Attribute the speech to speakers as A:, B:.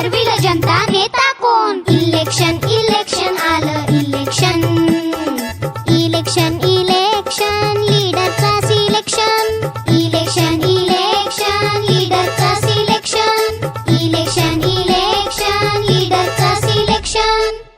A: ठरविलं जनता नेता कोण इलेक्शन इलेक्शन आलं इलेक्शन इलेक्शन इलेक्शन लीडरचा सिलेक्शन